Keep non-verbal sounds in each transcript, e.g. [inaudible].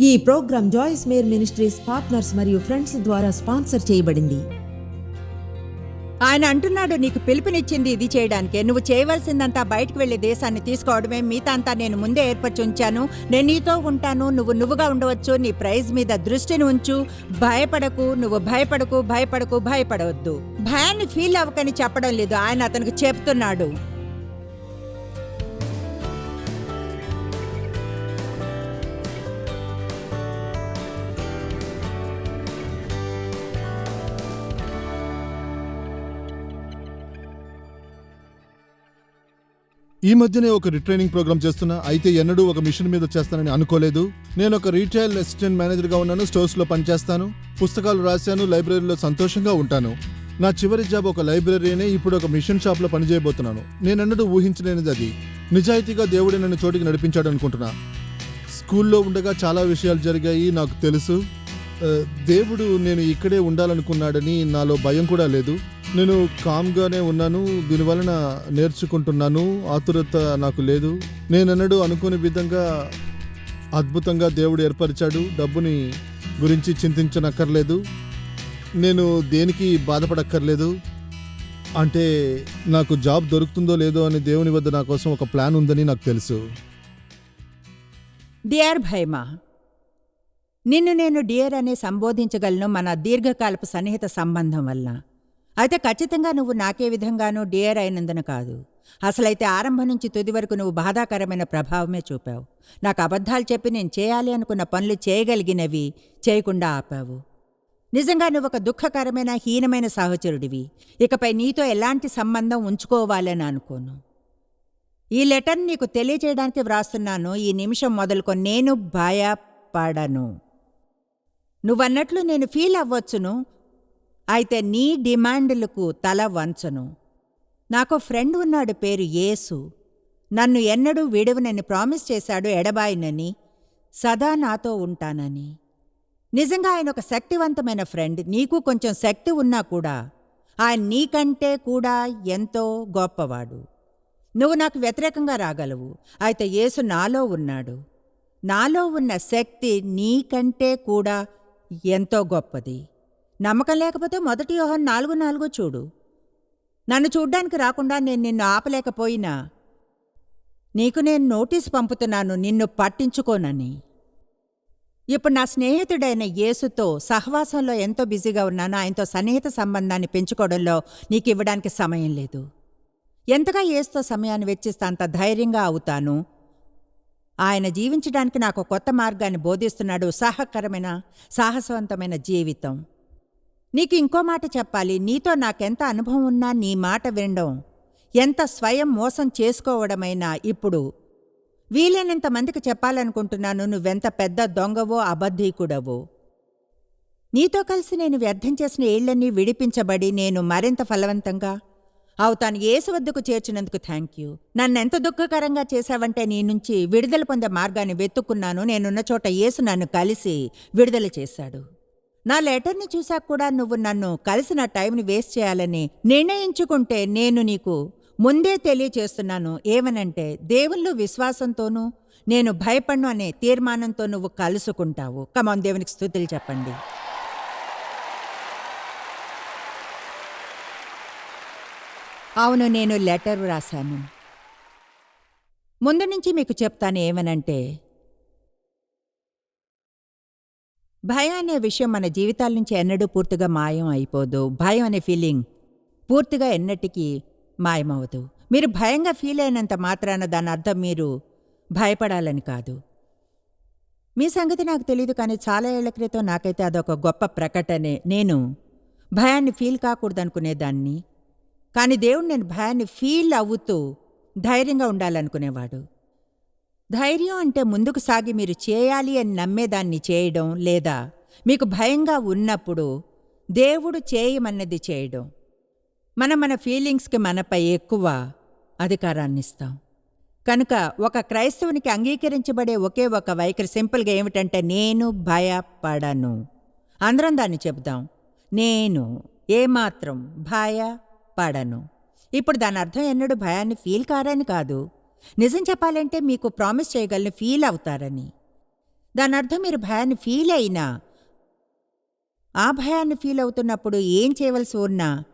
ఈ program Joyce Meyer ministries partners మరియు friends ద్వారా స్పాన్సర్ చేయబడింది. ఆయన అంటున్నాడు నీకు పిలుపునిచ్చింది ఇది చేయడానికే. నువ్వు చేయవలసిందంతా బయటకు వెళ్ళి దేశాన్ని తీసుకోవడమే. మిగతా అంతా నేను ముందే ఏర్పరిచి ఉంచాను. నేను నీతో ఉంటాను. నువ్వు నువ్వుగా ఉండవచ్చు. నీ ప్రైజ్ మీద దృష్టిని ఉంచు. భయపడకు. నువ్వు భయపడకు. భయపడకు. భయపడవద్దు. భయాన్ని ఫీల్ అవ్వకని చెప్పడం లేదు. ఆయన అతనికి చెప్తున్నాడు. ఈ మధ్యనే ఒక రిట్రైనింగ్ ప్రోగ్రామ్ చేస్తున్నా. అయితే ఎన్నడూ ఒక మిషన్ మీద చేస్తానని అనుకోలేదు. నేను ఒక రీటైల్ అసిస్టెంట్ మేనేజర్గా ఉన్నాను స్టోర్స్లో పనిచేస్తాను పుస్తకాలు రాశాను లైబ్రరీలో సంతోషంగా ఉంటాను. నా చివరి జాబ్ ఒక లైబ్రరీనే ఇప్పుడు ఒక మిషన్ షాప్లో పనిచేయబోతున్నాను. నేనన్నడూ ఊహించలేనిది అది. నిజాయితీగా దేవుడే నన్ను చోటికి నడిపించాడు అనుకుంటున్నా. స్కూల్లో ఉండగా చాలా విషయాలు జరిగాయి నాకు తెలుసు. దేవుడు నేను ఇక్కడే ఉండాలనుకున్నాడని నాలో భయం కూడా లేదు. నేను కామ్గానే ఉన్నాను దీనివలన నేర్చుకుంటున్నాను ఆతురత నాకు లేదు. నేనన్నడు అనుకునే విధంగా అద్భుతంగా దేవుడు ఏర్పరిచాడు. డబ్బుని గురించి చింతించనక్కర్లేదు. నేను దేనికి బాధపడక్కర్లేదు. అంటే నాకు జాబ్ దొరుకుతుందో లేదో అని దేవుని వద్ద నా కోసం ఒక ప్లాన్ ఉందని నాకు తెలుసు. డియర్ భయమా నిన్ను నేను డియర్ అనే సంబోధించగలను మన దీర్ఘకాలపు సన్నిహిత సంబంధం వల్ల. అయితే ఖచ్చితంగా నువ్వు నాకే విధంగానూ డియర్ అయినందున కాదు. అసలైతే ఆరంభం నుంచి తుది వరకు నువ్వు బాధాకరమైన ప్రభావమే చూపావు. నాకు అబద్ధాలు చెప్పి నేను చేయాలి అనుకున్న పనులు చేయగలిగినవి చేయకుండా ఆపావు. నిజంగా నువ్వు ఒక దుఃఖకరమైన హీనమైన సహచరుడివి. ఇకపై నీతో ఎలాంటి సంబంధం ఉంచుకోవాలని అనుకోను. ఈ లెటర్ నీకు తెలియజేయడానికి వ్రాస్తున్నాను. ఈ నిమిషం మొదలుకొని నేను భయపడను. నువ్వన్నట్లు నేను ఫీల్ అవ్వచ్చును. అయితే నీ డిమాండ్లకు తల వంచను. నాకు ఫ్రెండ్ ఉన్నాడు పేరు యేసు. నన్ను ఎన్నడూ విడువనని ప్రామిస్ చేశాడు ఎడబాయినని సదా నాతో ఉంటానని. నిజంగా ఆయన ఒక శక్తివంతమైన ఫ్రెండ్. నీకు కొంచెం శక్తి ఉన్నా కూడా ఆయన నీకంటే కూడా ఎంతో గొప్పవాడు. నువ్వు నాకు వ్యతిరేకంగా రాగలవు. అయితే యేసు నాలో ఉన్నాడు. నాలో ఉన్న శక్తి నీకంటే కూడా ఎంతో గొప్పది. నమ్మకం లేకపోతే మొదటి యోహన్ నాలుగు నాలుగు చూడు. నన్ను చూడ్డానికి రాకుండా నేను నిన్ను ఆపలేకపోయినా. నీకు నేను నోటీస్ పంపుతున్నాను నిన్ను పట్టించుకోనని. ఇప్పుడు నా స్నేహితుడైన యేసుతో సహవాసంలో ఎంతో బిజీగా ఉన్నాను ఆయనతో సన్నిహిత సంబంధాన్ని పెంచుకోవడంలో నీకు ఇవ్వడానికి సమయం లేదు. ఎంతగా యేసుతో సమయాన్ని వెచ్చిస్తే అంత ధైర్యంగా అవుతాను? ఆయన జీవించడానికి నాకు కొత్త మార్గాన్ని బోధిస్తున్నాడు ఉత్సాహకరమైన సాహసవంతమైన జీవితం. నీకు ఇంకో మాట చెప్పాలి. నీతో నాకెంత అనుభవం ఉన్నా నీ మాట వినడం. ఎంత స్వయం మోసం చేసుకోవడమైనా ఇప్పుడు. వీలైనంత మందికి చెప్పాలనుకుంటున్నాను. నువ్వెంత పెద్ద దొంగవో అబద్ధీకుడవో. నీతో కలిసి నేను వ్యర్థం చేసిన ఏళ్ళన్నీ విడిపించబడి నేను మరింత ఫలవంతంగా అవుతాను. ఏసు వద్దకు చేర్చినందుకు థ్యాంక్ యూ నన్నెంత దుఃఖకరంగా చేశావంటే నీ నుంచి విడుదల పొందే మార్గాన్ని వెతుక్కున్నాను. నేనున్న చోట ఏసు నన్ను కలిసి విడుదల చేశాడు. నా లెటర్ని చూశాక కూడా నువ్వు నన్ను కలిసిన టైంని వేస్ట్ చేయాలని నిర్ణయించుకుంటే నేను నీకు ముందే తెలియచేస్తున్నాను. ఏమనంటే దేవుళ్ళు విశ్వాసంతోనూ నేను భయపడ్ను అనే తీర్మానంతో నువ్వు కలుసుకుంటావు. కమాన్ దేవునికి స్థుతులు చెప్పండి. అవును నేను లెటర్ రాశాను. ముందు నుంచి మీకు చెప్తాను ఏమనంటే భయం అనే విషయం మన జీవితాల నుంచి ఎన్నడూ పూర్తిగా మాయం అయిపోదు. భయం అనే ఫీలింగ్ పూర్తిగా ఎన్నటికీ మాయమవదు మీరు భయంగా ఫీల్ అయినంత మాత్రాన దాని అర్థం మీరు భయపడాలని కాదు. మీ సంగతి నాకు తెలియదు కానీ చాలా ఏళ్ళ క్రితం నాకైతే అదొక గొప్ప ప్రకటనే. నేను భయాన్ని ఫీల్ కాకూడదనుకునేదాన్ని కానీ దేవుడు నేను భయాన్ని ఫీల్ అవుతూ ధైర్యంగా ఉండాలనుకునేవాడు. ధైర్యం అంటే ముందుకు సాగి మీరు చేయాలి అని నమ్మేదాన్ని చేయడం లేదా మీకు భయంగా ఉన్నప్పుడు దేవుడు చేయమన్నది చేయడం. మనం మన ఫీలింగ్స్కి మనపై ఎక్కువ అధికారాన్ని ఇస్తాం. కనుక ఒక క్రైస్తవునికి అంగీకరించబడే ఒకే ఒక వైఖరి సింపుల్గా ఏమిటంటే నేను భయపడను. అందరం దాన్ని చెబుదాం నేను ఏమాత్రం భయపడను. ఇప్పుడు దాని అర్థం ఎన్నడూ భయాన్ని ఫీల్ కారని కాదు. నిజం చెప్పాలంటే మీకు ప్రామిస్ చేయగలను ఫీల్ అవుతారని. దాని అర్థం మీరు భయాన్ని ఫీల్ అయినా ఆ భయాన్ని ఫీల్ అవుతున్నప్పుడు ఏం చేయవలసి ఉన్నా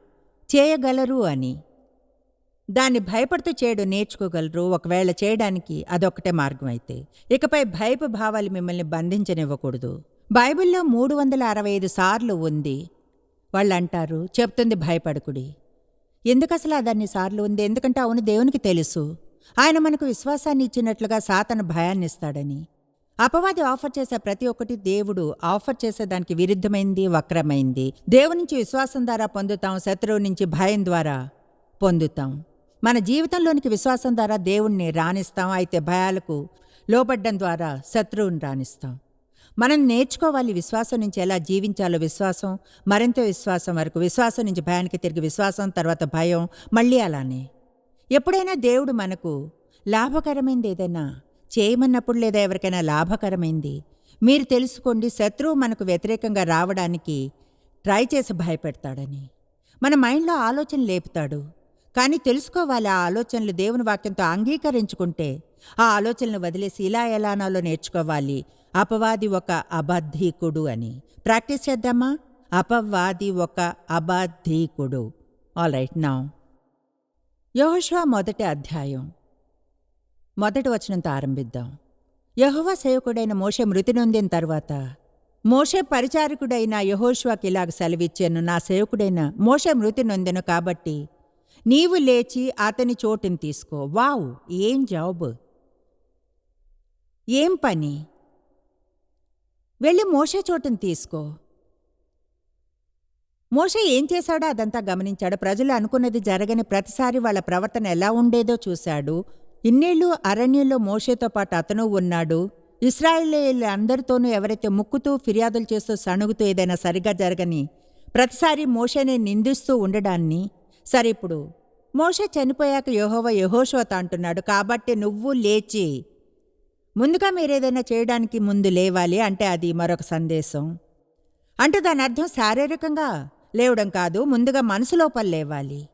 చేయగలరు అని. దాన్ని భయపడుతూ చేయడం నేర్చుకోగలరు. ఒకవేళ చేయడానికి అదొక్కటే మార్గం అయితే. ఇకపై భయపు భావాలు మిమ్మల్ని బంధించనివ్వకూడదు. బైబిల్లో మూడు వందల అరవై ఐదు సార్లు ఉంది. వాళ్ళు అంటారు చెప్తుంది భయపడకుడి. ఎందుకు అసలు దాన్ని సార్లు ఉంది? ఎందుకంటే అవును దేవునికి తెలుసు. ఆయన మనకు విశ్వాసాన్ని ఇచ్చినట్లుగా సాతన భయాన్నిస్తాడని. అపవాది ఆఫర్ చేసే ప్రతి ఒక్కటి దేవుడు ఆఫర్ చేసేదానికి విరుద్ధమైంది వక్రమైంది. దేవుని నుంచి విశ్వాసం ద్వారా పొందుతాం శత్రువు నుంచి భయం ద్వారా పొందుతాం. మన జీవితంలోనికి విశ్వాసం ద్వారా దేవుణ్ణి రాణిస్తాం అయితే భయాలకు లోపడ్డం ద్వారా శత్రువుని రాణిస్తాం. మనం నేర్చుకోవాలి విశ్వాసం నుంచి ఎలా జీవించాలో విశ్వాసం మరింత విశ్వాసం వరకు విశ్వాసం నుంచి భయానికి తిరిగి విశ్వాసం తర్వాత భయం మళ్ళీ అలానే. ఎప్పుడైనా దేవుడు మనకు లాభకరమైంది ఏదైనా చేయమన్నప్పుడు లేదా ఎవరికైనా లాభకరమైంది మీరు తెలుసుకోండి శత్రువు మనకు వ్యతిరేకంగా రావడానికి ట్రై చేసి భయపెడతాడని. మన మైండ్లో ఆలోచన లేపుతాడు. కానీ తెలుసుకోవాలి ఆ ఆలోచనలు దేవుని వాక్యంతో అంగీకరించుకుంటే ఆ ఆలోచనలు వదిలేసి ఇలా ఎలానాలో నేర్చుకోవాలి. అపవాది ఒక అబద్ధీకుడు అని. ప్రాక్టీస్ చేద్దామా? అపవాది ఒక అబద్ధీకుడు. All right now. యహోష్వా మొదటి అధ్యాయం. మొదటి వచనంతో ఆరంభిద్దాం. యహోవా సేవకుడైన మోషే మృతి నొందిన తర్వాత మోషే పరిచారకుడైన యహోష్వాకి ఇలాగ సెలవిచ్చాను నా సేవకుడైన మోషే మృతి నొందెను కాబట్టి నీవు లేచి అతని చోటుని తీసుకో. వావ్ ఏం జాబ్? ఏం పని? వెళ్ళి మోషే చోటుని తీసుకో. మోషే ఏం చేశాడో అదంతా గమనించాడు. ప్రజలు అనుకున్నది జరగని ప్రతిసారి వాళ్ళ ప్రవర్తన ఎలా ఉండేదో చూశాడు. ఇన్నేళ్ళు అరణ్యంలో మోషేతో పాటు అతను ఉన్నాడు. ఇస్రాయేలీల అందరితోనూ ఎవరైతే ముక్కుతూ ఫిర్యాదులు చేస్తూ సణుగుతూ ఏదైనా సరిగా జరగని ప్రతిసారి మోషేని నిందిస్తూ ఉండడాన్ని సరే ఇప్పుడు మోషే చనిపోయాక యహోవ యెహోషువతో అంటున్నాడు. కాబట్టి నువ్వు లేచి. ముందుగా మీరేదైనా చేయడానికి ముందు లేవాలి అంటే అది మరొక సందేశం. అంటే దాని అర్థం శారీరకంగా లేవడం కాదు ముందుగా మనసు లోపల లేవాలి.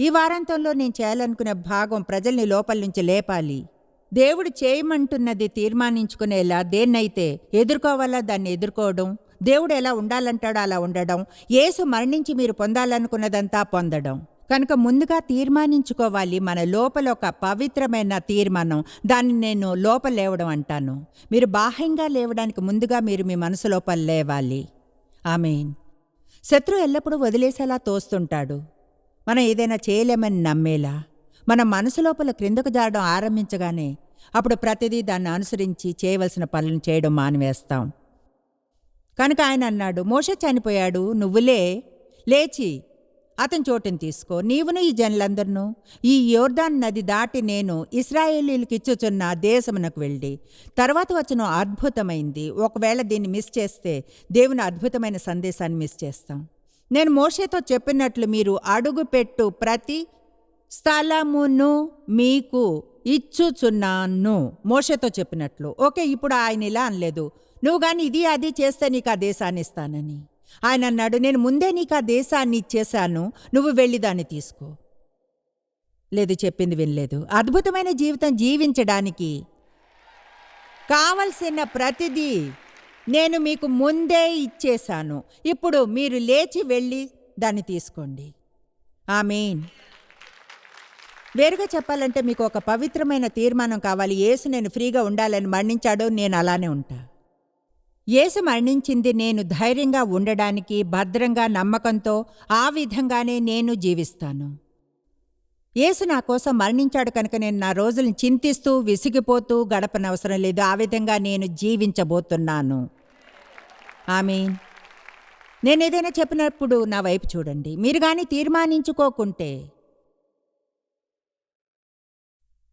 ఈ వారాంతంలో నేను చేయాలనుకునే భాగం ప్రజల్ని లోపల నుంచి లేపాలి. దేవుడు చేయమంటున్నది తీర్మానించుకునేలా దేన్నైతే ఎదుర్కోవాలా దాన్ని ఎదుర్కోవడం దేవుడు ఎలా ఉండాలంటాడో అలా ఉండడం యేసు మరణించి మీరు పొందాలనుకున్నదంతా పొందడం. కనుక ముందుగా తీర్మానించుకోవాలి మన లోపల ఒక పవిత్రమైన తీర్మానం దాన్ని నేను లోపల లేవడం అంటాను. మీరు బాహ్యంగా లేవడానికి ముందుగా మీరు మీ మనసు లోపల లేవాలి. ఆమెన్. శత్రు ఎల్లప్పుడూ వదిలేసేలా తోస్తుంటాడు. మనం ఏదైనా చేయలేమని నమ్మేలా? మన మనసు లోపల క్రిందకు జారడం ఆరంభించగానే అప్పుడు ప్రతిదీ దాన్ని అనుసరించి చేయవలసిన పనులను చేయడం మానివేస్తాం. కనుక ఆయన అన్నాడు మోష చనిపోయాడు నువ్వులే లేచి అతని చోటుని తీసుకో. నీవును ఈ జనులందరినూ ఈ యోర్దాన్ నది దాటి నేను ఇస్రాయేలీలకు ఇచ్చుచున్న దేశమునకు వెళ్ళి తర్వాత వచ్చిన అద్భుతమైంది. ఒకవేళ దీన్ని మిస్ చేస్తే దేవుని అద్భుతమైన సందేశాన్ని మిస్ చేస్తాం. నేను మోషేతో చెప్పినట్లు మీరు అడుగుపెట్టు ప్రతి స్థలమును మీకు ఇచ్చుచున్నాను మోషతో చెప్పినట్లు. ఓకే ఇప్పుడు ఆయన ఇలా అనలేదు. నువ్వు కానీ ఇది అది చేస్తే నీకు ఆ దేశాన్ని ఇస్తానని. ఆయన అన్నాడు నేను ముందే నీకు ఆ దేశాన్ని ఇచ్చేశాను నువ్వు వెళ్ళి దాన్ని తీసుకో. లేదు చెప్పింది వినలేదు. అద్భుతమైన జీవితం జీవించడానికి కావలసిన ప్రతిదీ నేను మీకు ముందే ఇచ్చేశాను. ఇప్పుడు మీరు లేచి వెళ్ళి దాన్ని తీసుకోండి. ఆమీన్. వేరుగా చెప్పాలంటే మీకు ఒక పవిత్రమైన తీర్మానం కావాలి. ఏసు నేను ఫ్రీగా ఉండాలని మరణించాడో నేను అలానే ఉంటా. యేసు మరణించింది నేను ధైర్యంగా ఉండడానికి భద్రంగా నమ్మకంతో ఆ విధంగానే నేను జీవిస్తాను. యేసు నా కోసం మరణించాడు కనుక నేను నా రోజులను చింతిస్తూ విసిగిపోతూ గడపనవసరం లేదు. ఆ విధంగా నేను జీవించబోతున్నాను. ఆమె నేను ఏదైనా చెప్పినప్పుడు నా వైపు చూడండి. మీరు కానీ తీర్మానించుకోకుంటే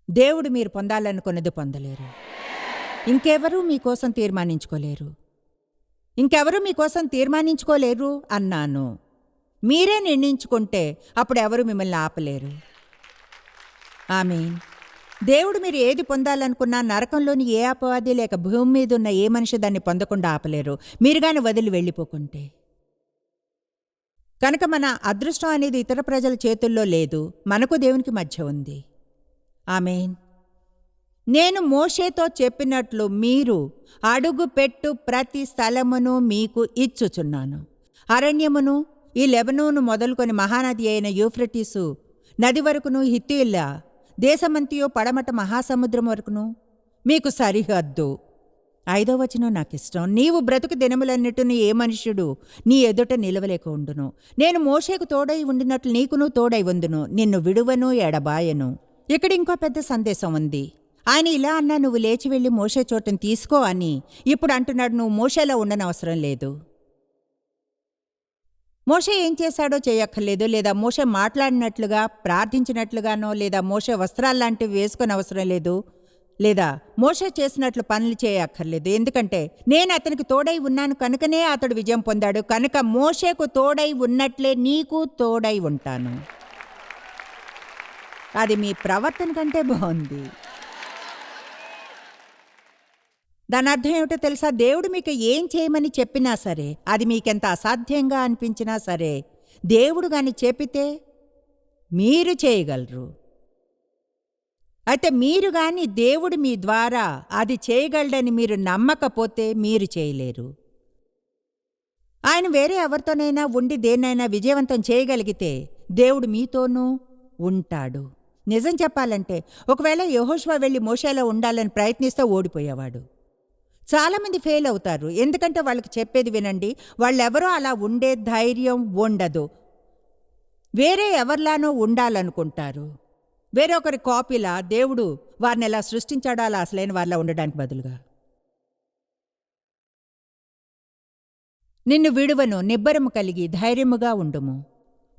దేవుడు మీరు పొందాలనుకున్నది పొందలేరు. ఇంకెవరూ మీకోసం తీర్మానించుకోలేరు. ఇంకెవరూ మీకోసం తీర్మానించుకోలేరు అన్నాను. మీరే నిర్ణయించుకుంటే అప్పుడు ఎవరు మిమ్మల్ని ఆపలేరు. ఆమె దేవుడు మీరు ఏది పొందాలనుకున్నా నరకంలోని ఏ అపవాది లేక భూమి మీద ఉన్న ఏ మనిషి దాన్ని పొందకుండా ఆపలేరు. మీరు కానీ వదిలి వెళ్ళిపోకుంటే. కనుక మన అదృష్టం అనేది ఇతర ప్రజల చేతుల్లో లేదు. మనకు దేవునికి మధ్య ఉంది. ఆమెన్. నేను మోషేతో చెప్పినట్లు మీరు అడుగు పెట్టు ప్రతి స్థలమును మీకు ఇచ్చుచున్నాను. అరణ్యమును ఈ లెబనోను మొదలుకొని మహానది అయిన యూఫ్రటీసు నది వరకును హిత్తీల దేశమంతియో పడమట మహాసముద్రం వరకును మీకు సరిహద్దు. ఐదో వచనం నాకు ఇష్టం నీవు బ్రతుకు దినములన్నిటిని ఏ మనుష్యుడు నీ ఎదుట నిలవలేక ఉండును. నేను మోషేకు తోడై ఉండినట్లు నీకును తోడై ఉందును నిన్ను విడువను ఎడబాయను. ఇక్కడ ఇంకో పెద్ద సందేశం ఉంది. ఆయన ఇలా అన్నా నువ్వు లేచి వెళ్ళి మోషే చోటను తీసుకో అని. ఇప్పుడు అంటున్నాడు నువ్వు మోషేలో ఉండనవసరం లేదు. మోషే ఏం చేశాడో చేయక్కర్లేదు. లేదా మోషే మాట్లాడినట్లుగా ప్రార్థించినట్లుగానో లేదా మోషే వస్త్రాల్లాంటివి వేసుకొని అవసరం లేదు. లేదా మోషే చేసినట్లు పనులు చేయక్కర్లేదు. ఎందుకంటే నేను అతనికి తోడై ఉన్నాను కనుకనే అతడు విజయం పొందాడు. కనుక మోషేకు తోడై ఉన్నట్లే నీకు తోడై ఉంటాను. అది మీ ప్రవర్తన కంటే బాగుంది. దాని అర్థం ఏమిటో తెలుసా? దేవుడు మీకు ఏం చేయమని చెప్పినా సరే అది మీకెంత అసాధ్యంగా అనిపించినా సరే దేవుడు కానీ చెప్పితే మీరు చేయగలరు. అయితే మీరు కానీ దేవుడు మీ ద్వారా అది చేయగలడని మీరు నమ్మకపోతే మీరు చేయలేరు. ఆయన వేరే ఎవరితోనైనా ఉండి దేన్నైనా విజయవంతం చేయగలిగితే దేవుడు మీతోనూ ఉంటాడు. నిజం చెప్పాలంటే ఒకవేళ యహోష్వా వెళ్ళి మోషేలో ఉండాలని ప్రయత్నిస్తే ఓడిపోయేవాడు. చాలామంది ఫెయిల్ అవుతారు. ఎందుకంటే వాళ్ళకి చెప్పేది వినండి వాళ్ళెవరో అలా ఉండే ధైర్యం ఉండదు. వేరే ఎవరిలానో ఉండాలనుకుంటారు. వేరొకరి కాపీలా దేవుడు వారిని ఎలా సృష్టించాడో అలా అసలైన వారిలా ఉండడానికి బదులుగా. నిన్ను విడువను నిబ్బరము కలిగి ధైర్యముగా ఉండుము.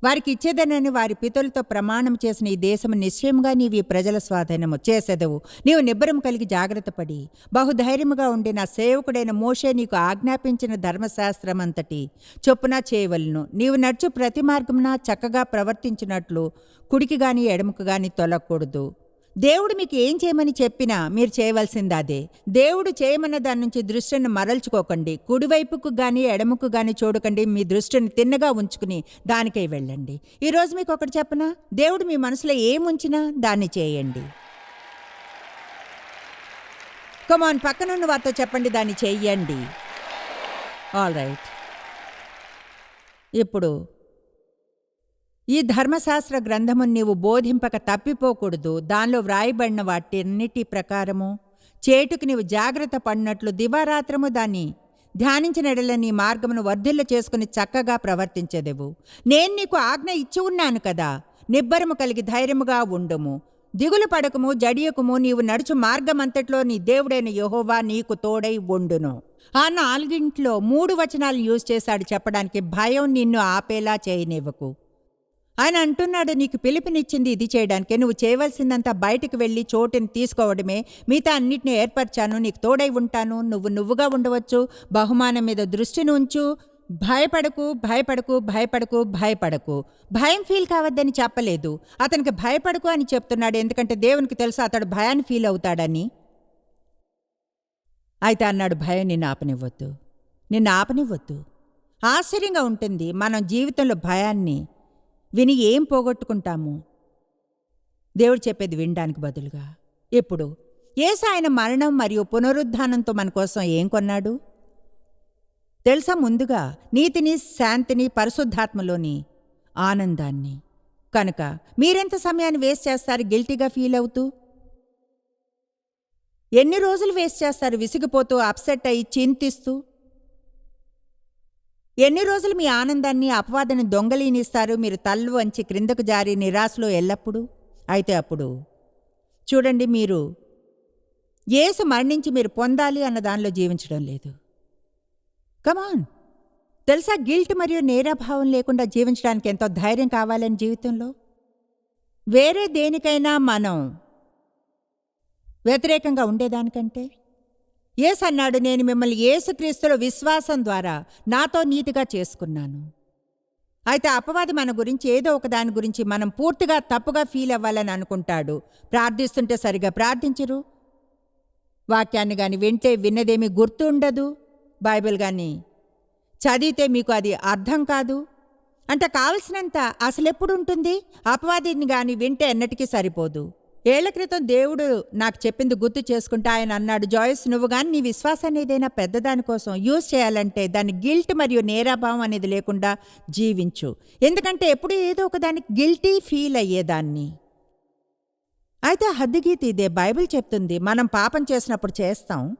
వారికి ఇచ్చేదనని వారి పితరులతో ప్రమాణం చేసిన ఈ దేశము నిశ్చయముగా నీవి ప్రజల స్వాధీనము చేసేదవు. నీవు నిబ్బరం కలిగి జాగ్రత్తపడి బహుధైర్యముగా ఉండి నా సేవకుడైన మోషే నీకు ఆజ్ఞాపించిన ధర్మశాస్త్రమంతటి చొప్పున చేయవలను. నీవు నడుచు ప్రతి మార్గమున చక్కగా ప్రవర్తించినట్లు కుడికి గాని ఎడముకు గాని తొలగకూడదు దేవుడు మీకు ఏం చేయమని చెప్పినా మీరు చేయవలసింది అదే. దేవుడు చేయమన్న దాని నుంచి దృష్టిని మరల్చుకోకండి. కుడివైపుకు కానీ ఎడమకు కానీ చూడకండి. మీ దృష్టిని తిన్నగా ఉంచుకుని దానికై వెళ్ళండి. ఈరోజు మీకు ఒకటి చెప్పనా? దేవుడు మీ మనసులో ఏముంచినా దాన్ని చేయండి. కమాన్ పక్కనున్న వారితో చెప్పండి దాన్ని చేయండి. ఆల్ రైట్ ఇప్పుడు ఈ ధర్మశాస్త్ర గ్రంథము నీవు బోధింపక తప్పిపోకూడదు. దానిలో వ్రాయబడిన వాటిన్నిటి ప్రకారము. చేటుకు నీవు జాగ్రత్త పడినట్లు దివారాత్రము దాన్ని ధ్యానించినడల నీ మార్గమును వర్ధిల్ల చేసుకుని చక్కగా ప్రవర్తించెదెవు. నేను నీకు ఆజ్ఞ ఇచ్చి ఉన్నాను కదా. నిబ్బరము కలిగి ధైర్యముగా ఉండుము. దిగులు పడకము జడియకుము నీవు నడుచు మార్గమంతట్లో నీ దేవుడైన యహోవా నీకు తోడై ఉండును. ఆ నాలుగింట్లో మూడు వచనాలు యూజ్ చేశాడు చెప్పడానికి భయం నిన్ను ఆపేలా చేయనివ్వకు. ఆయన అంటున్నాడు నీకు పిలుపునిచ్చింది ఇది చేయడానికే. నువ్వు చేయవలసిందంతా బయటికి వెళ్ళి చోటుని తీసుకోవడమే. మిగతా అన్నిటిని ఏర్పరిచాను. నీకు తోడై ఉంటాను. నువ్వు నువ్వుగా ఉండవచ్చు. బహుమానం మీద దృష్టిని ఉంచు. భయపడకు భయపడకు భయపడకు భయపడకు. భయం ఫీల్ కావద్దని చెప్పలేదు. అతనికి భయపడకు అని చెప్తున్నాడు. ఎందుకంటే దేవునికి తెలుసు అతడు భయాన్ని ఫీల్ అవుతాడని. అయితే అన్నాడు భయం నిన్ను ఆపనివ్వద్దు. నిన్ను ఆపనివ్వద్దు. ఆశ్చర్యంగా ఉంటుంది. మనం జీవితంలో భయాన్ని విని ఏం పోగొట్టుకుంటాము? దేవుడు చెప్పేది వినడానికి బదులుగా. ఇప్పుడు ఏసు ఆయన మరణం మరియు పునరుద్ధానంతో మన కోసం ఏం కొన్నాడు? తెలుసా ముందుగా నీతిని శాంతిని పరిశుద్ధాత్మలోని ఆనందాన్ని. కనుక మీరెంత సమయాన్ని వేస్ట్ చేస్తారు గిల్టీగా ఫీల్ అవుతూ? ఎన్ని రోజులు వేస్ట్ చేస్తారు విసిగిపోతూ అప్సెట్ అయి చింతిస్తూ? ఎన్ని రోజులు మీ ఆనందాన్ని అపవాదాన్ని దొంగలీనిస్తారు? మీరు తల్లు వంచి క్రిందకు జారి నిరాశలో ఎల్లప్పుడూ? అయితే అప్పుడు చూడండి మీరు ఏసు మరణించి మీరు పొందాలి అన్న దానిలో జీవించడం లేదు. కమాన్ తెలుసా గిల్ట్ మరియు నేరభావం లేకుండా జీవించడానికి ఎంతో ధైర్యం కావాలని జీవితంలో? వేరే దేనికైనా మనం వ్యతిరేకంగా ఉండేదానికంటే ఏస్ అన్నాడు నేను మిమ్మల్ని యేసుక్రీస్తులో విశ్వాసం ద్వారా నాతో నీతిగా చేసుకున్నాను. అయితే అపవాది మన గురించి ఏదో ఒక దాని గురించి మనం పూర్తిగా తప్పుగా ఫీల్ అవ్వాలని అనుకుంటాడు. ప్రార్థిస్తుంటే సరిగా ప్రార్థించరు. వాక్యాన్ని కానీ వింటే విన్నదేమీ గుర్తు ఉండదు. బైబిల్ కానీ చదివితే మీకు అది అర్థం కాదు. అంటే కావలసినంత అసలు ఎప్పుడు ఉంటుంది? అపవాదిని కానీ వింటే ఎన్నటికీ సరిపోదు. ఏళ్ళ క్రితం దేవుడు నాకు చెప్పింది గుర్తు చేసుకుంటా ఆయన అన్నాడు జాయిస్ నువ్వు కానీ నీ విశ్వాసాన్ని ఏదైనా పెద్దదాని కోసం యూజ్ చేయాలంటే దాని గిల్ట్ మరియు నేరాభావం అనేది లేకుండా జీవించు. ఎందుకంటే ఎప్పుడు ఏదో ఒక దానికి గిల్టీ ఫీల్ అయ్యేదాన్ని. అయితే హద్దుగీత ఇదే బైబిల్ చెప్తుంది మనం పాపం చేసినప్పుడు చేస్తాం.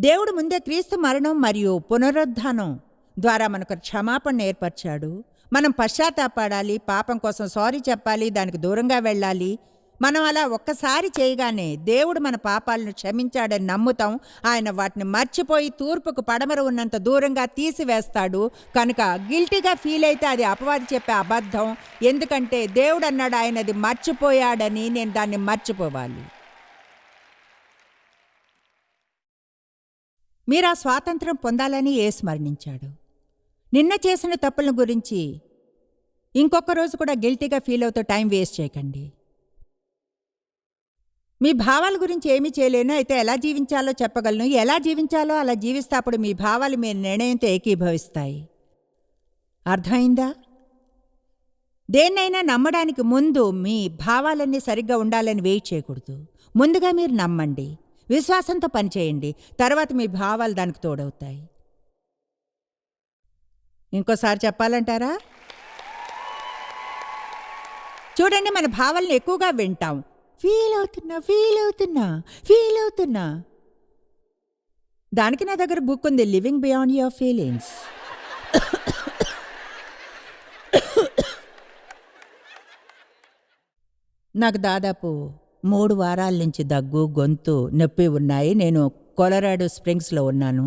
దేవుడు ముందే క్రీస్తు మరణం మరియు పునరుద్ధానం ద్వారా మనకు క్షమాపణ ఏర్పరిచాడు. మనం పశ్చాత్తాపడాలి పాపం కోసం సారీ చెప్పాలి దానికి దూరంగా వెళ్ళాలి. మనం అలా ఒక్కసారి చేయగానే దేవుడు మన పాపాలను క్షమించాడని నమ్ముతాం. ఆయన వాటిని మర్చిపోయి తూర్పుకు పడమర ఉన్నంత దూరంగా తీసివేస్తాడు. కనుక గిల్టీగా ఫీల్ అయితే అది అపవాది చెప్పే అబద్ధం. ఎందుకంటే దేవుడు అన్నాడు ఆయన అది మర్చిపోయాడని నేను దాన్ని మర్చిపోవాలి. మీరు ఆ స్వాతంత్రం పొందాలని ఏ స్మరణించాడు? నిన్న చేసిన తప్పుల గురించి ఇంకొక రోజు కూడా గిల్టీగా ఫీల్ అవుతూ టైం వేస్ట్ చేయకండి. మీ భావాల గురించి ఏమీ చేయలేను. అయితే ఎలా జీవించాలో చెప్పగలను. ఎలా జీవించాలో అలా జీవిస్తే అప్పుడు మీ భావాలు మీ నిర్ణయంతో ఏకీభవిస్తాయి. అర్థమైందా? దేన్నైనా నమ్మడానికి ముందు మీ భావాలన్నీ సరిగ్గా ఉండాలని వెయిట్ చేయకూడదు. ముందుగా మీరు నమ్మండి. విశ్వాసంతో పనిచేయండి. తర్వాత మీ భావాలు దానికి తోడవుతాయి. ఇంకోసారి చెప్పాలంటారా? చూడండి మన భావాలను ఎక్కువగా వింటాం. ఫీల్ అవుతున్నా ఫీల్ అవుతున్నా ఫీల్ అవుతున్నా. దానికి నా దగ్గర బుక్ ఉంది లివింగ్ బియాండ్ యువర్ ఫీలింగ్స్ నాకు దాదాపు మూడు వారాల నుంచి దగ్గు గొంతు నొప్పి ఉన్నాయి. నేను కొలరాడో స్ప్రింగ్స్లో ఉన్నాను.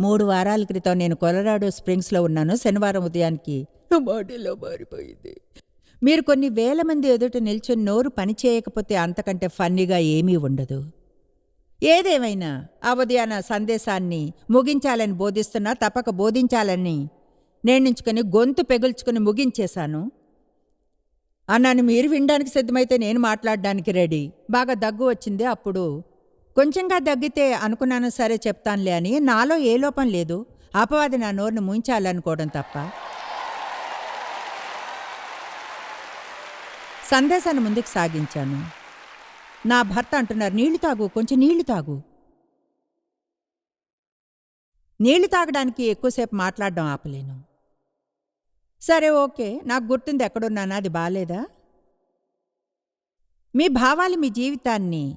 మూడు వారాల క్రితం నేను కొలరాడో స్ప్రింగ్స్లో ఉన్నాను. శనివారం ఉదయానికి మాటలో మారిపోయింది. మీరు కొన్ని వేల మంది ఎదుట నిల్చుని నోరు పని చేయకపోతే అంతకంటే ఫన్నీగా ఏమీ ఉండదు. ఏదేమైనా ఆ ఉదయాన సందేశాన్ని ముగించాలని బోధిస్తున్నా తప్పక బోధించాలని నేర్నించుకొని గొంతు పెగుల్చుకుని ముగించేశాను. అన్నాను మీరు వినడానికి సిద్ధమైతే నేను మాట్లాడడానికి రెడీ. బాగా దగ్గు వచ్చింది. అప్పుడు కొంచెంగా దగ్గితే అనుకున్నాను సరే చెప్తానులే అని నాలో ఏ లోపం లేదు. అపవాది నా నోరును ముంచాలనుకోవడం తప్ప. సందేశాన్ని ముందుకు సాగించాను. నా భర్త అంటున్నారు నీళ్ళు తాగు కొంచెం నీళ్ళు తాగు. నీళ్ళు తాగడానికి ఎక్కువసేపు మాట్లాడడం ఆపలేను. సరే ఓకే నాకు గుర్తుంది ఎక్కడున్నానా అది బాలేదా? మీ భావాలు మీ జీవితాన్ని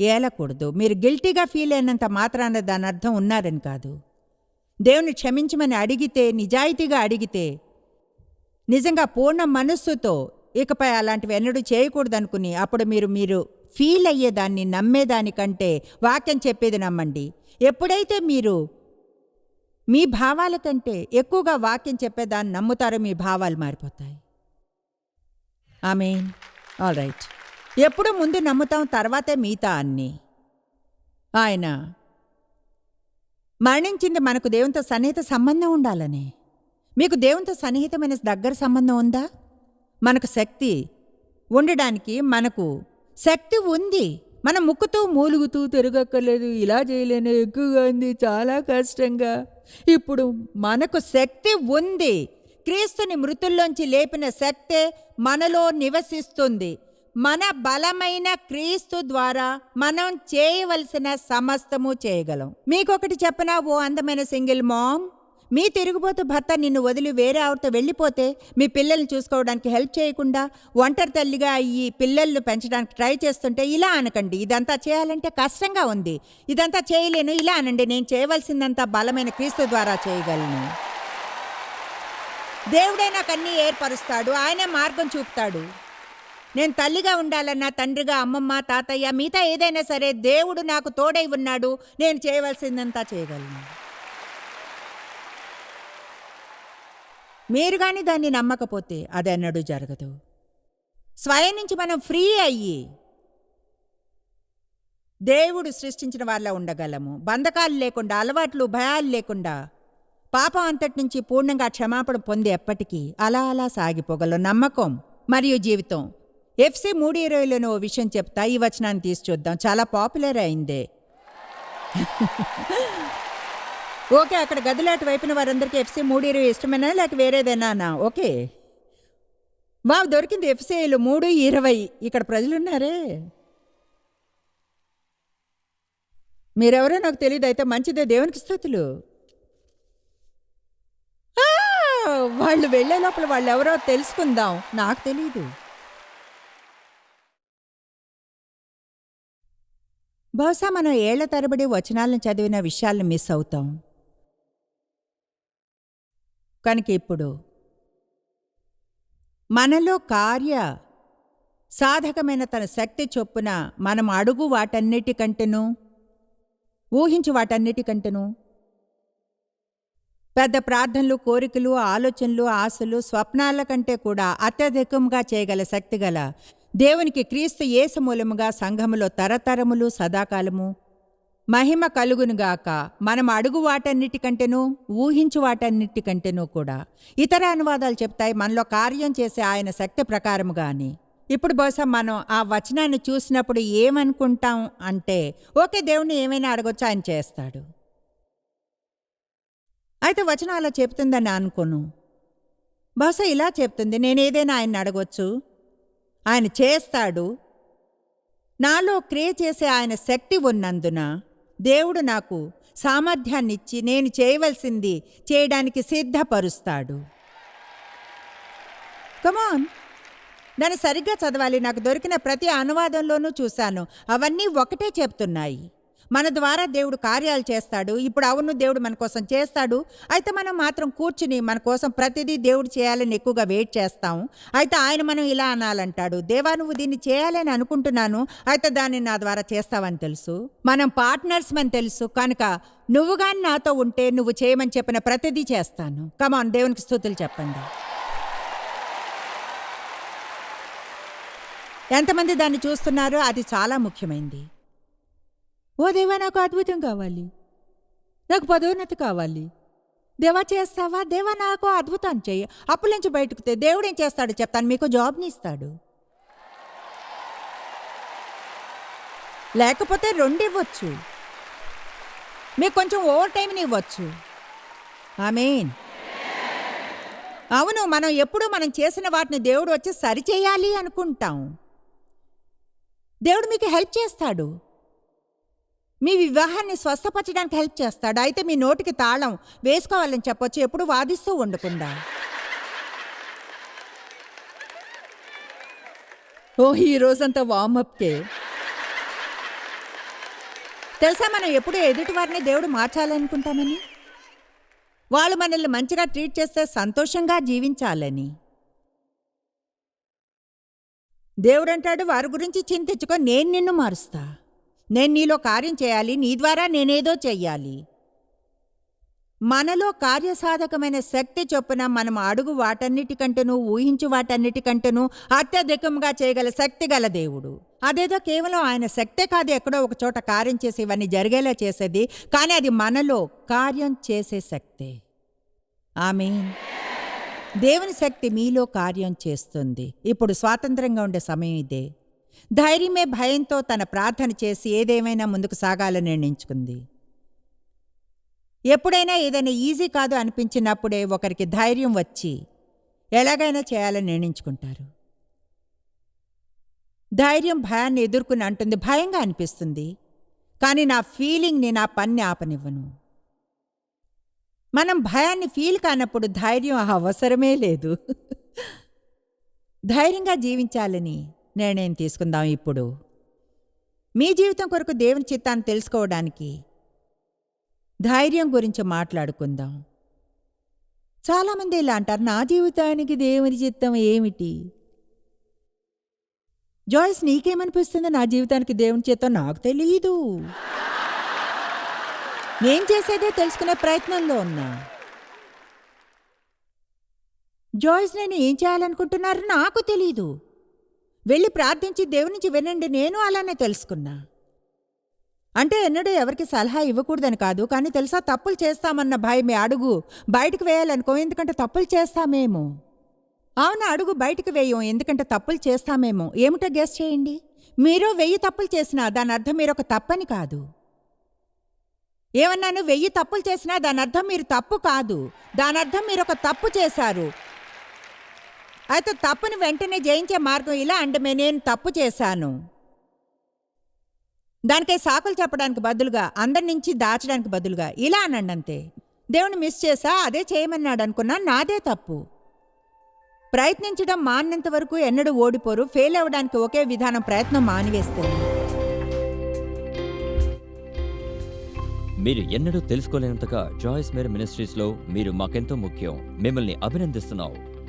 ఏలకూడదు. మీరు గిల్టీగా ఫీల్ అయినంత మాత్రాన దాని అర్థం ఉన్నారని కాదు. దేవుని క్షమించమని అడిగితే నిజాయితీగా అడిగితే నిజంగా పూర్ణ మనస్సుతో ఇకపై అలాంటివి ఎన్నడూ చేయకూడదనుకుని అప్పుడు మీరు మీరు ఫీల్ అయ్యేదాన్ని నమ్మేదానికంటే వాక్యం చెప్పేది నమ్మండి. ఎప్పుడైతే మీరు మీ భావాల కంటే ఎక్కువగా వాక్యం చెప్పేదాన్ని నమ్ముతారో మీ భావాలు మారిపోతాయి. ఆమెన్. All right. ఎప్పుడు ముందు నమ్ముతాం తర్వాతే మిగతా అన్ని. ఆయన మరణించింది మనకు దేవునితో సన్నిహిత సంబంధం ఉండాలని. మీకు దేవునితో సన్నిహితమైన దగ్గర సంబంధం ఉందా? మనకు శక్తి ఉండడానికి మనకు శక్తి ఉంది. మనం ముక్కుతూ మూలుగుతూ తిరగక్కర్లేదు. ఇలా చేయలేను ఎక్కువగా ఉంది. చాలా కష్టంగా. ఇప్పుడు మనకు శక్తి ఉంది. క్రీస్తుని మృతుల్లోంచి లేపిన శక్తే మనలో నివసిస్తుంది. మన బలమైన క్రీస్తు ద్వారా మనం చేయవలసిన సమస్తము చేయగలం. మీకొకటి చెప్పనా ఓ అందమైన సింగిల్ మామ్ మీ తిరుగుబోతు భర్త నిన్ను వదిలి వేరే ఆవిడతో వెళ్ళిపోతే మీ పిల్లల్ని చూసుకోవడానికి హెల్ప్ చేయకుండా ఒంటరి తల్లిగా ఈ పిల్లల్ని పెంచడానికి ట్రై చేస్తుంటే ఇలా అనకండి. ఇదంతా చేయాలంటే కష్టంగా ఉంది. ఇదంతా చేయలేను ఇలా అనండి. నేను చేయవలసిందంతా బలమైన క్రీస్తు ద్వారా చేయగలను. దేవుడే నాకు అన్నీ ఏర్పరుస్తాడు. ఆయనే మార్గం చూపుతాడు. నేను తల్లిగా ఉండాలన్నా తండ్రిగా అమ్మమ్మ తాతయ్య మిగతా ఏదైనా సరే దేవుడు నాకు తోడై ఉన్నాడు నేను చేయవలసిందంతా చేయగలను. మీరు కానీ దాన్ని నమ్మకపోతే అది అన్నడూ జరగదు. స్వయం నుంచి మనం ఫ్రీ అయ్యి దేవుడు సృష్టించిన వాళ్ళ ఉండగలము. బంధకాలు లేకుండా అలవాట్లు భయాలు లేకుండా పాపం అంతటి నుంచి పూర్ణంగా క్షమాపణ పొంది ఎప్పటికీ అలా అలా సాగిపోగలం. నమ్మకం మరియు జీవితం ఎఫ్సి మూడు ఇరవైలోని ఓ విషయం చెప్తా. ఈ వచనాన్ని తీసి చూద్దాం. చాలా పాపులర్ అయిందే. [laughs] ఓకే అక్కడ గదిలాట వైపున వారందరికీ ఎఫ్సి మూడు ఇరవై ఇష్టమేనా లేక వేరేదేనా ఓకే. మాకు దొరికింది ఎఫ్సీఐలు మూడు ఇరవై. ఇక్కడ ప్రజలున్నారే? మీరెవరో నాకు తెలియదు అయితే మంచిదే. దేవునికి స్థుతులు. వాళ్ళు వెళ్ళే లోపల వాళ్ళు ఎవరో తెలుసుకుందాం. నాకు తెలియదు బహుశా మనం ఏళ్ళ తరబడి వచనాలను చదివిన విషయాలను మిస్ అవుతాం. కనుక ఇప్పుడు మనలో కార్య సాధకమైన తన శక్తి చొప్పున మనం అడుగు వాటన్నిటికంటేనూ ఊహించు వాటన్నిటికంటేనూ పెద్ద ప్రార్థనలు కోరికలు ఆలోచనలు ఆశలు స్వప్నాల కంటే కూడా అత్యధికంగా చేయగల శక్తి గల దేవునికి క్రీస్తు యేసు మూలముగా సంఘములో తరతరములు సదాకాలము. మహిమ కలుగునుగాక మనం అడుగు వాటన్నిటికంటేనూ ఊహించు వాటన్నిటికంటేనూ కూడా ఇతర అనువాదాలు చెప్తాయి మనలో కార్యం చేసే ఆయన శక్తి ప్రకారముగాని ఇప్పుడు బహుశా మనం ఆ వచనాన్ని చూసినప్పుడు ఏమనుకుంటాం అంటే ఓకే దేవుణ్ణి ఏమైనా అడగొచ్చు ఆయన చేస్తాడు. అయితే వచనం అలా చెప్తుందని అనుకోను. బహుశా ఇలా చెప్తుంది నేను ఏదైనా ఆయన అడగొచ్చు ఆయన చేస్తాడు. నాలో క్రియ చేసే ఆయన శక్తి ఉన్నందున దేవుడు నాకు సామర్థ్యాన్నిచ్చి నేను చేయవలసింది చేయడానికి సిద్ధపరుస్తాడు. కమాన్ దాన్ని సరిగ్గా చదవాలి. నాకు దొరికిన ప్రతి అనువాదంలోనూ చూశాను. అవన్నీ ఒకటే చెప్తున్నాయి. మన ద్వారా దేవుడు కార్యాలు చేస్తాడు. ఇప్పుడు అవును దేవుడు మన కోసం చేస్తాడు. అయితే మనం మాత్రం కూర్చుని మన కోసం ప్రతిదీ దేవుడు చేయాలని ఎక్కువగా వెయిట్ చేస్తాం. అయితే ఆయన మనం ఇలా అనాలంటాడు. దేవా నువ్వు దీన్ని చేయాలని అనుకుంటున్నాను. అయితే దాన్ని నా ద్వారా చేస్తావని తెలుసు. మనం పార్ట్నర్స్ అని తెలుసు. కనుక నువ్వు కానీ నాతో ఉంటే నువ్వు చేయమని చెప్పిన ప్రతిదీ చేస్తాను. కమాన్ దేవునికి స్థుతులు చెప్పండి. ఎంతమంది దాన్ని చూస్తున్నారో అది చాలా ముఖ్యమైంది. ఓ దేవా నాకు అద్భుతం కావాలి. నాకు పదోన్నతి కావాలి. దేవా చేస్తావా? దేవా నాకు అద్భుతాన్ని చెయ్యి అప్పుల నుంచి బయటకు దేవుడు ఏం చేస్తాడు చెప్తాను. మీకు జాబ్ని ఇస్తాడు. లేకపోతే రెండు ఇవ్వచ్చు. మీకు కొంచెం ఓవర్ టైంని ఇవ్వచ్చు. ఆమెన్. అవును మనం ఎప్పుడు మనం చేసిన వాటిని దేవుడు వచ్చి సరిచేయాలి అనుకుంటాం. దేవుడు మీకు హెల్ప్ చేస్తాడు. మీ వివాహాన్ని స్వస్థపరచడానికి హెల్ప్ చేస్తాడు. అయితే మీ నోటికి తాళం వేసుకోవాలని చెప్పొచ్చు. ఎప్పుడు వాదిస్తూ ఉండకుండా. ఓ ఈ రోజంతా వార్మప్కే తెలుసా మనం ఎప్పుడు ఎదుటి వారిని దేవుడు మార్చాలనుకుంటామని? వాళ్ళు మనల్ని మంచిగా ట్రీట్ చేస్తే సంతోషంగా జీవించాలని. దేవుడంటాడు వారి గురించి చింతించుకో నేను నిన్ను మారుస్తా. నేను నీలో కార్యం చేయాలి నీ ద్వారా నేనేదో చెయ్యాలి. మనలో కార్యసాధకమైన శక్తి చొప్పున మనం అడుగు వాటన్నిటికంటేనూ ఊహించు వాటన్నిటికంటేనూ అత్యధికంగా చేయగల శక్తి గల దేవుడు. అదేదో కేవలం ఆయన శక్తే కాదు ఎక్కడో ఒక చోట కార్యం చేసి ఇవన్నీ జరిగేలా చేసేది కానీ అది మనలో కార్యం చేసే శక్తే. ఆమె దేవుని శక్తి మీలో కార్యం చేస్తుంది. ఇప్పుడు స్వాతంత్రంగా ఉండే సమయం ఇదే. ధైర్యమే భయంతో తన ప్రార్థన చేసి ఏదేమైనా ముందుకు సాగాలని నిర్ణయించుకుంది. ఎప్పుడైనా ఏదైనా ఈజీ కాదు అనిపించినప్పుడే ఒకరికి ధైర్యం వచ్చి ఎలాగైనా చేయాలని నిర్ణయించుకుంటారు. ధైర్యం భయాన్ని ఎదుర్కొని అంటుంది భయంగా అనిపిస్తుంది. కానీ నా ఫీలింగ్ని నా పన్ని ఆపనివ్వను. మనం భయాన్ని ఫీల్ కానప్పుడు ధైర్యం అవసరమే లేదు. ధైర్యంగా జీవించాలని నిర్ణయం తీసుకుందాం ఇప్పుడు. మీ జీవితం కొరకు దేవుని చిత్తాన్ని తెలుసుకోవడానికి ధైర్యం గురించి మాట్లాడుకుందాం. చాలామంది ఇలా అంటారు నా జీవితానికి దేవుని చిత్తం ఏమిటి? జాయిస్ నీకేమనిపిస్తుంది నా జీవితానికి దేవుని చిత్తం? నాకు తెలియదు నేను చేసేదే తెలుసుకునే ప్రయత్నంలో ఉన్నా. జాయిస్ నేను ఏం చేయాలనుకుంటున్నారు నాకు తెలీదు. వెళ్ళి ప్రార్థించి దేవుని నుంచి వినండి నేను అలానే తెలుసుకున్నా. అంటే ఎన్నడూ ఎవరికి సలహా ఇవ్వకూడదని కాదు కానీ తెలుసా తప్పులు చేస్తామన్న భయమే అడుగు బయటకు వేయాలనుకో ఎందుకంటే తప్పులు చేస్తామేమో. అవును అడుగు బయటకు వేయం ఎందుకంటే తప్పులు చేస్తామేమో. ఏమిటో గెస్ చేయండి. మీరు వెయ్యి తప్పులు చేసినా దాని అర్థం మీరు ఒక తప్పని కాదు. ఏమన్నాను? వెయ్యి తప్పులు చేసినా దాని అర్థం మీరు తప్పు కాదు. దాని అర్థం మీరు ఒక తప్పు చేశారు. అయితే తప్పుని వెంటనే జయించే మార్గం ఇలా అంటే నేను తప్పు చేశాను. దానికై సాకులు చెప్పడానికి బదులుగా అందరి నుంచి దాచడానికి బదులుగా ఇలా అనండి అంతే. దేవుని మిస్ చేసా అదే చేయమన్నాడు అనుకున్నా నాదే తప్పు. ప్రయత్నించడం మానినంత వరకు ఎన్నడూ ఓడిపోరు ఫెయిల్ అవ్వడానికి ఒకే విధానం ప్రయత్నం మానివేస్తుంది మీరు ఎన్నడూ తెలుసుకోలేనంతగా జాయిస్ మేర్ మినిస్ట్రీస్లో మీరు మాకెంతో ముఖ్యం. మిమ్మల్ని అభినందిస్తున్నాం.